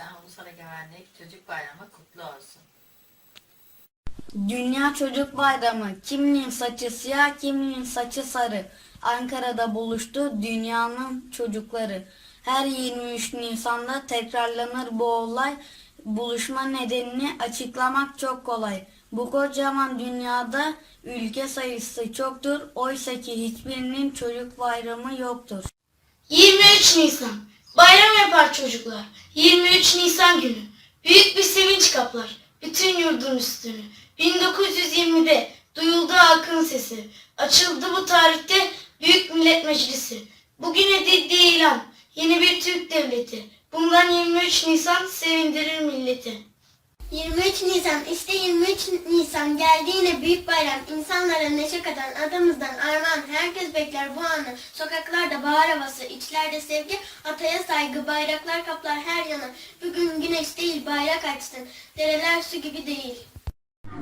Nisan Ulusal Egemenlik Çocuk Bayramı kutlu olsun. Dünya Çocuk Bayramı. Kiminin saçı siyah, kiminin saçı sarı. Ankara'da buluştu dünyanın çocukları. Her 23 Nisan'da tekrarlanır bu olay. Buluşma nedenini açıklamak çok kolay. Bu kocaman dünyada ülke sayısı çoktur. Oysa ki hiçbirinin çocuk bayramı yoktur. 23 Nisan. Bayram yapar çocuklar. 23 Nisan günü. Büyük bir sevinç kaplar. Bütün yurdun üstünü. 1920'de duyuldu halkın sesi. Açıldı bu tarihte Büyük Millet Meclisi. Bugün edildiği ilan. Yeni bir Türk Devleti. Bundan 23 Nisan sevindirir milleti. 23 Nisan işte 23 Nisan geldi yine büyük bayram insanlara neşe katan adamızdan armağan herkes bekler bu anı sokaklarda bahar havası içlerde sevgi ataya saygı bayraklar kaplar her yana bugün güneş değil bayrak açsın dereler su gibi değil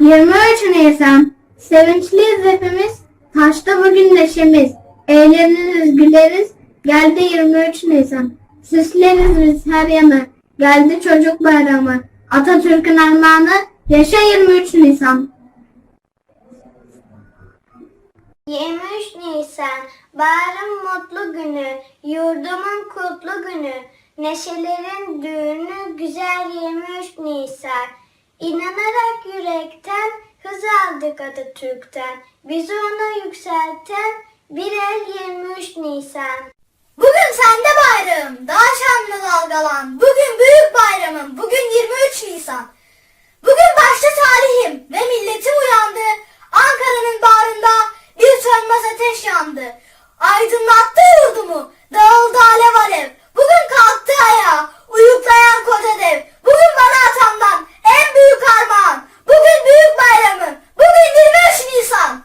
23 Nisan. Sevinçliyiz hepimiz. Taşta bugün neşemiz. Eğleniriz, güleriz. Geldi 23 Nisan. Süsleriz biz her yana. Geldi çocuk bayramı. Atatürk'ün armağanı. Yaşa 23 Nisan. 23 Nisan bayram mutlu günü yurdumun kutlu günü neşelerin düğünü güzel 23 Nisan İnanarak yürekten hız aldık Atatürk'ten bizi ona yükselten bir el 23 Nisan Bugün sende bayram. Daha şanlı dalgalan. Bugün büyük bayramım. Bugün 23 Nisan. Bugün başta talihim ve milletim uyandı. Ankara'nın bağrında bir sönmez ateş yandı. Aydınlattı yurdumu. Dağıldı alev alev. Bugün kalktı ayağa. Uyuklayan koca dev. Bugün bana atamdan en büyük armağan. Bugün büyük bayramım. Bugün 23 Nisan.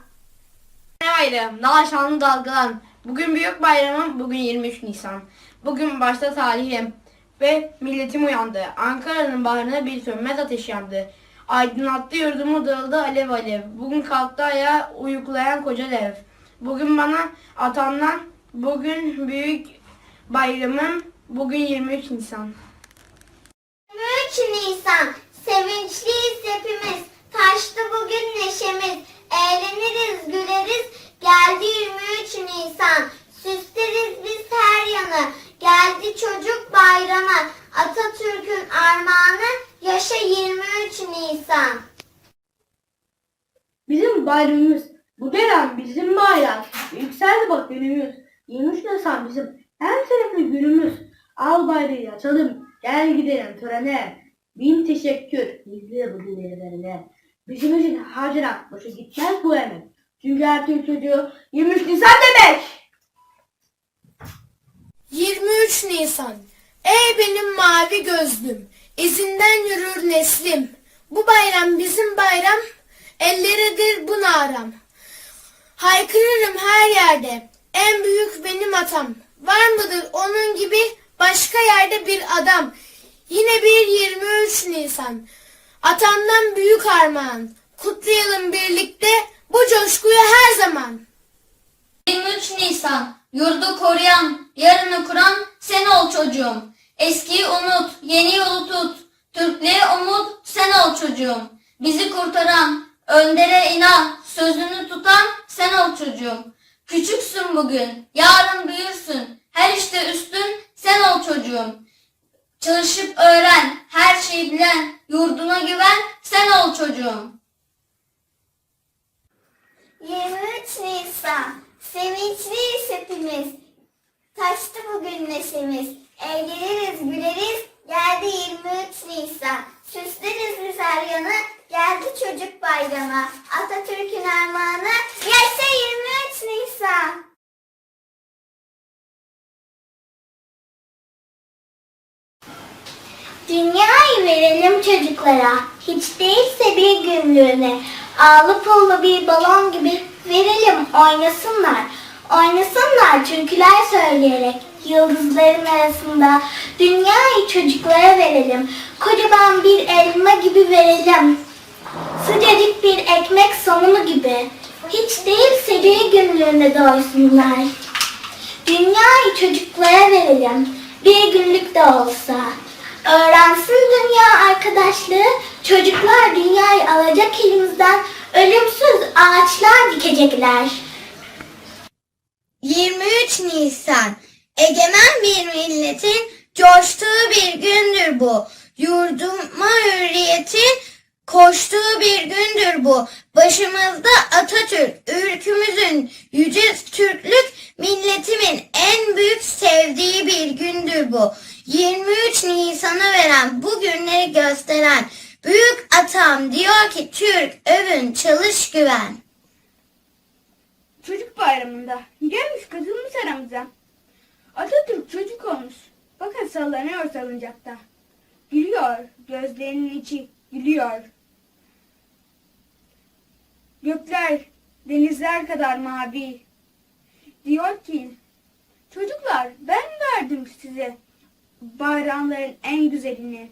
bayram, daha şanlı dalgalan. Bugün büyük bayramım, bugün 23 Nisan. Bugün başta talihim ve milletim uyandı. Ankara'nın bağrına bir sönmez ateş yandı. Aydınlattı yurdumu dağıldı alev alev. Bugün kalktı ayağa uyuklayan koca dev. Bugün bana atandan, bugün büyük bayramım, bugün 23 Nisan. 23 Nisan sevinçliyiz hepimiz taştı bugün neşemiz eğleniriz güleriz geldi 23 Nisan süsleriz biz her yanı geldi çocuk bayramı Atatürk'ün armağanı yaşa 23 Nisan Bizim bayramımız, bu dönem bizim bayram. Yükseldi bak günümüz. 23 Nisan bizim en sevimli günümüz. Al bayrağı açalım, gel gidelim törene. Bin teşekkür bizlere bugün verilerine. Bizim için harcanan boşa gitmez bu emek. Çünkü her Türk çocuğu 23 Nisan demek. 23 Nisan. Ey benim mavi gözlüm, izinden yürür neslim. Bu bayram bizim bayram, elleredir bu naram. Haykırırım her yerde, en büyük benim atam. Var mıdır onun gibi başka yerde bir adam? Yine bir 23 Nisan. Atamdan büyük armağan. Kutlayalım birlikte bu coşkuyu her zaman. 23 Nisan yurdu koruyan, yarını kuran sen ol çocuğum. Eskiyi unut, yeni yolu tut. Türklüğe umut sen ol çocuğum. Bizi kurtaran, öndere inan, sözünü tutan sen ol çocuğum. Küçüksün bugün, yarın büyürsün. Her işte üstün sen ol çocuğum. Çalışıp öğren, her şeyi bilen, yurduna güven sen ol çocuğum. 23 Nisan sevinçliyiz hepimiz taştı bugün neşemiz eğleniriz güleriz geldi 23 Nisan süsleriz biz her yanı geldi çocuk bayramı Atatürk'ün armağanı yaşa 23 Nisan Dünyayı verelim çocuklara, hiç değilse bir günlüğüne. Ağlı pullu bir balon gibi verelim oynasınlar. Oynasınlar türküler söyleyerek yıldızların arasında. Dünyayı çocuklara verelim, kocaman bir elma gibi verelim. Sıcacık bir ekmek somunu gibi. Hiç değilse bir günlüğüne doysunlar. Dünyayı çocuklara verelim, bir günlük de olsa. Öğrensin dünya arkadaşlığı, çocuklar dünyayı alacak elimizden ölümsüz ağaçlar dikecekler. 23 Nisan Egemen bir milletin coştuğu bir gündür bu. Yurduma hürriyetin koştuğu bir gündür bu. Başımızda Atatürk, ülkümüzün yüce Türklük, milletimin en büyük sevdiği bir gündür bu. 23 Nisan'a veren bu günleri gösteren büyük atam diyor ki Türk övün çalış güven. Çocuk bayramında gelmiş katılmış aramıza. Atatürk çocuk olmuş. Bakın sallanıyor salıncakta. Gülüyor, gözlerinin içi gülüyor. Gökler, denizler kadar mavi. Diyor ki, çocuklar ben verdim size bayramların en güzelini.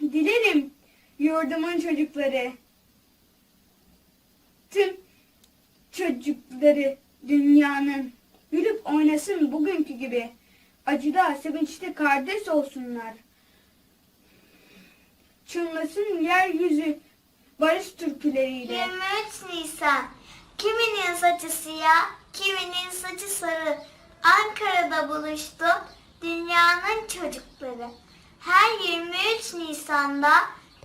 Dilerim yurdumun çocukları tüm çocukları dünyanın gülüp oynasın bugünkü gibi. Acıda, sevinçte kardeş olsunlar. Çınlasın yeryüzü barış türküleriyle. 23 Nisan. Kiminin saçı siyah, kiminin saçı sarı. Ankara'da buluştu dünyanın çocukları. Her 23 Nisan'da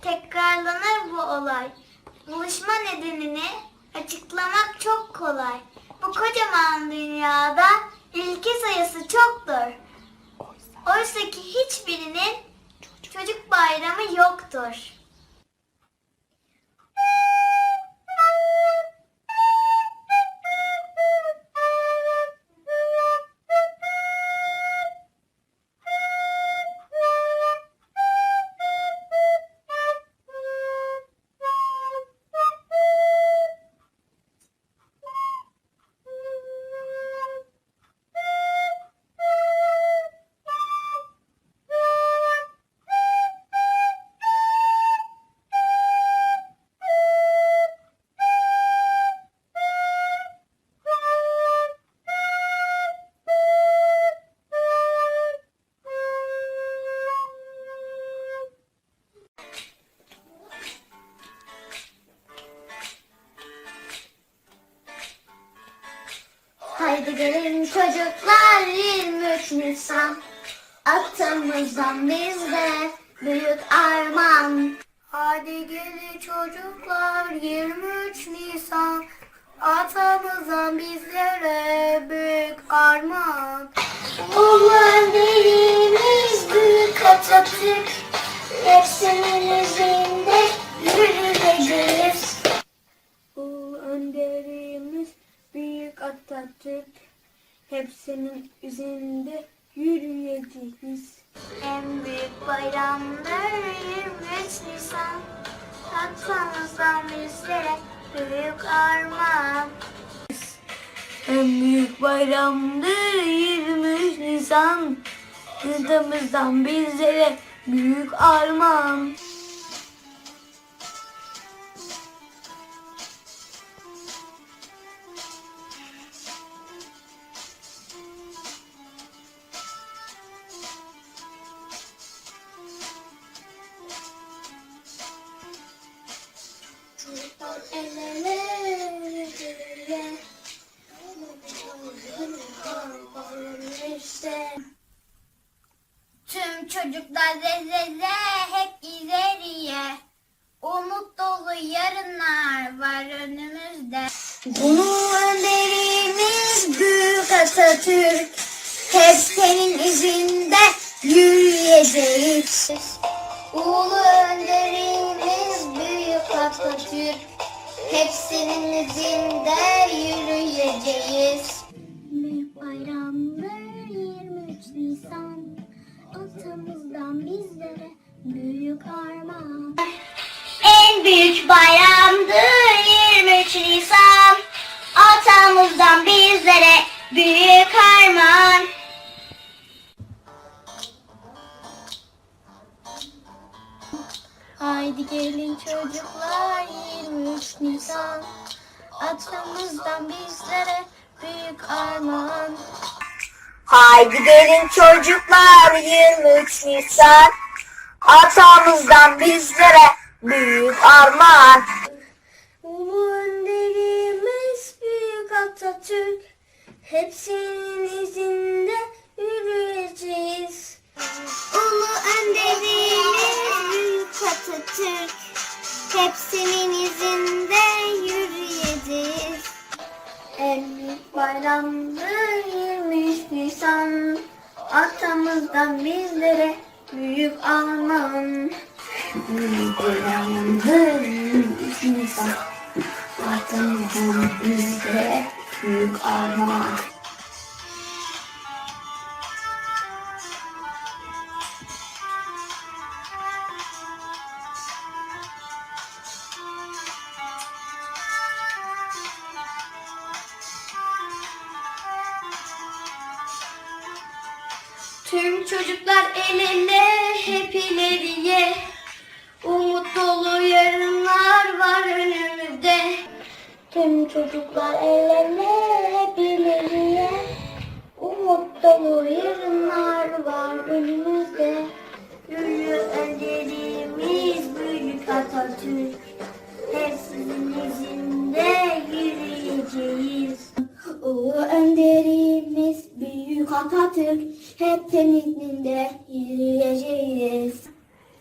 tekrarlanır bu olay. Buluşma nedenini açıklamak çok kolay. Bu kocaman dünyada ilki sayısı çoktur. Oysa ki hiçbirinin çocuk bayramı yoktur. Haydi 23 Nisan Atamızdan bizde büyük armağan Haydi gelin çocuklar 23 Nisan. Atamızdan bizlere büyük armağan Ulu önderimiz büyük Atatürk. Hepsinin izinde yürüyeceğiz. Ulu önderimiz büyük Atatürk. Hepsinin üzerinde yürüyeceğiz. En büyük bayramdır 23 Nisan Atamızdan bizlere büyük armağan En büyük bayramdır 23 Nisan. Yurdumuzdan bizlere büyük armağan. Çocuklar zezeze hep ileriye. Umut dolu yarınlar var önümüzde. Ulu önderimiz büyük Atatürk. Hep senin izinde yürüyeceğiz. Ulu önderimiz büyük Atatürk. Hep senin izinde yürüyeceğiz. Gelin çocuklar 23 Nisan Atamızdan bizlere büyük armağan Haydi gelin çocuklar 23 Nisan atamızdan bizlere büyük armağan. Ulu önderimiz büyük Atatürk hepsinin izinde yürüyeceğiz. Ulu önderimiz Atatürk. Hepsinin izinde yürüyeceğiz. En büyük bayramdır 23 Nisan Atamızdan bizlere büyük armağan Büyük bayramdır 23 Nisan Atamızdan bizlere büyük armağan çocuklar el ele hep ileriye Umut dolu yarınlar var önümüzde. Tüm çocuklar el ele hep ileriye Umut dolu yarınlar var önümüzde. Yürü önderimiz büyük Atatürk. Hep sizin izinde yürüyeceğiz. Ulu önderimiz büyük Atatürk hep temizliğinde yürüyeceğiz.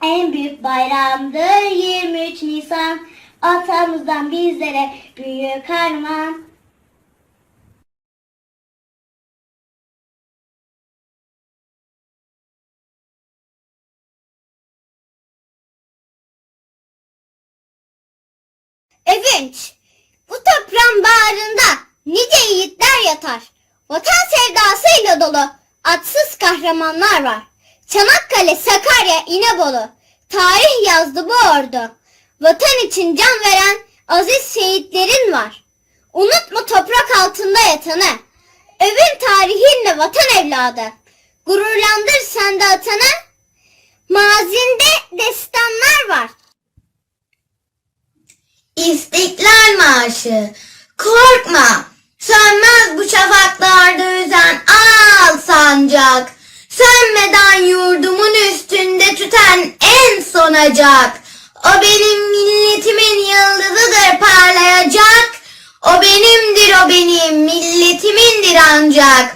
En büyük bayramdır 23 Nisan atamızdan bizlere büyük armağan. Övünç. Bu toprağın bağrında nice yiğitler yatar. Vatan sevdasıyla dolu atsız kahramanlar var. Çanakkale, Sakarya, İnebolu. Tarih yazdı bu ordu. Vatan için can veren aziz şehitlerin var. Unutma toprak altında yatanı. Övün tarihinle vatan evladı. Gururlandır sen de atanı. Mazinde destanlar var. İstiklal Marşı. Korkma, sönmez bu şafaklarda üzen al sancak. Sönmeden yurdumun üstünde tüten en sonacak. O benim milletimin yıldızıdır parlayacak. O benimdir o benim milletimindir ancak.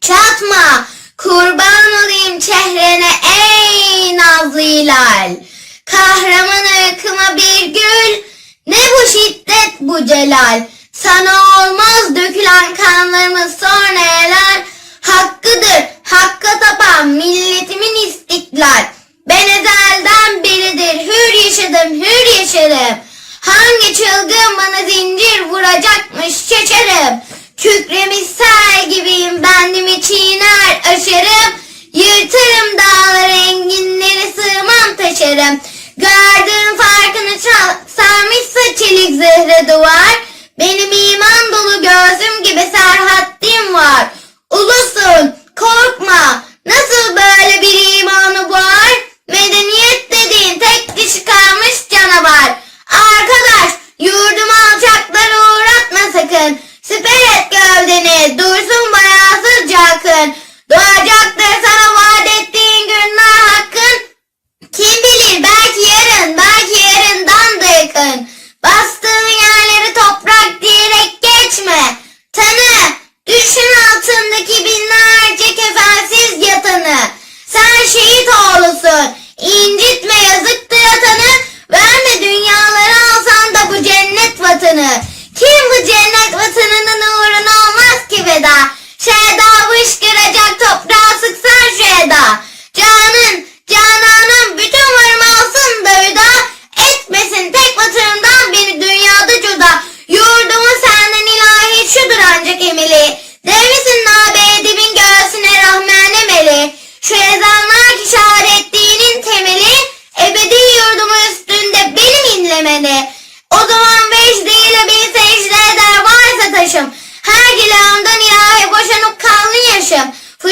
Çatma, kurban olayım çehrene ey nazlı hilal. Kahraman ırkıma bir gül, ne bu şiddet bu celal. Sana olmaz dökülen kanlarımız sonra helal. Hakkıdır, hakka tapan milletimin istiklal. Ben ezelden beridir hür yaşadım, hür yaşarım. Hangi çılgın bana zincir vuracakmış şaşarım. Kükremiş sel gibiyim bendimi çiğner aşarım. Yırtarım dağları enginleri sığmam taşarım. Gördüğün farkını çal, sarmışsa çelik zırhlı duvar. Benim iman dolu gözüm gibi serhattim var. Ulusun korkma nasıl böyle bir imanı var? Medeniyet dediğin tek dişi kalmış canavar. Arkadaş yurdumu alçaklara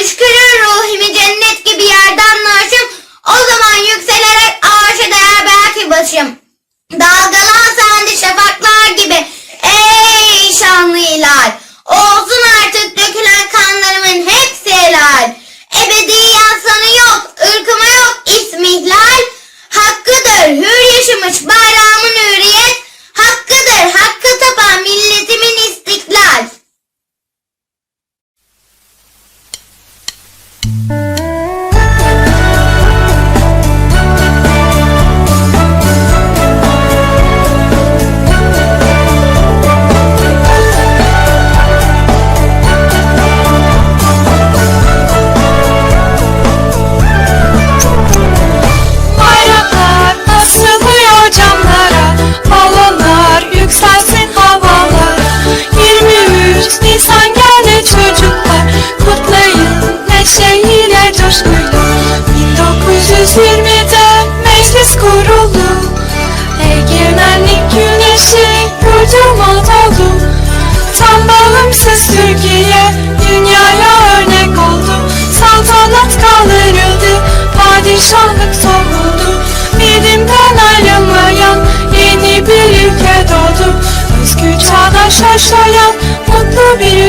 Kışkırın. Coşkuyla 1920'de meclis kuruldu. Egemenlik güneşi yurduma dolu Tam bağımsız Türkiye dünyaya örnek oldu. Saltanat kaldırıldı, padişahlık son buldu Birimden ayrılmayan yeni bir ülke doğdu. Özgür çağdaş yaşayan mutlu bir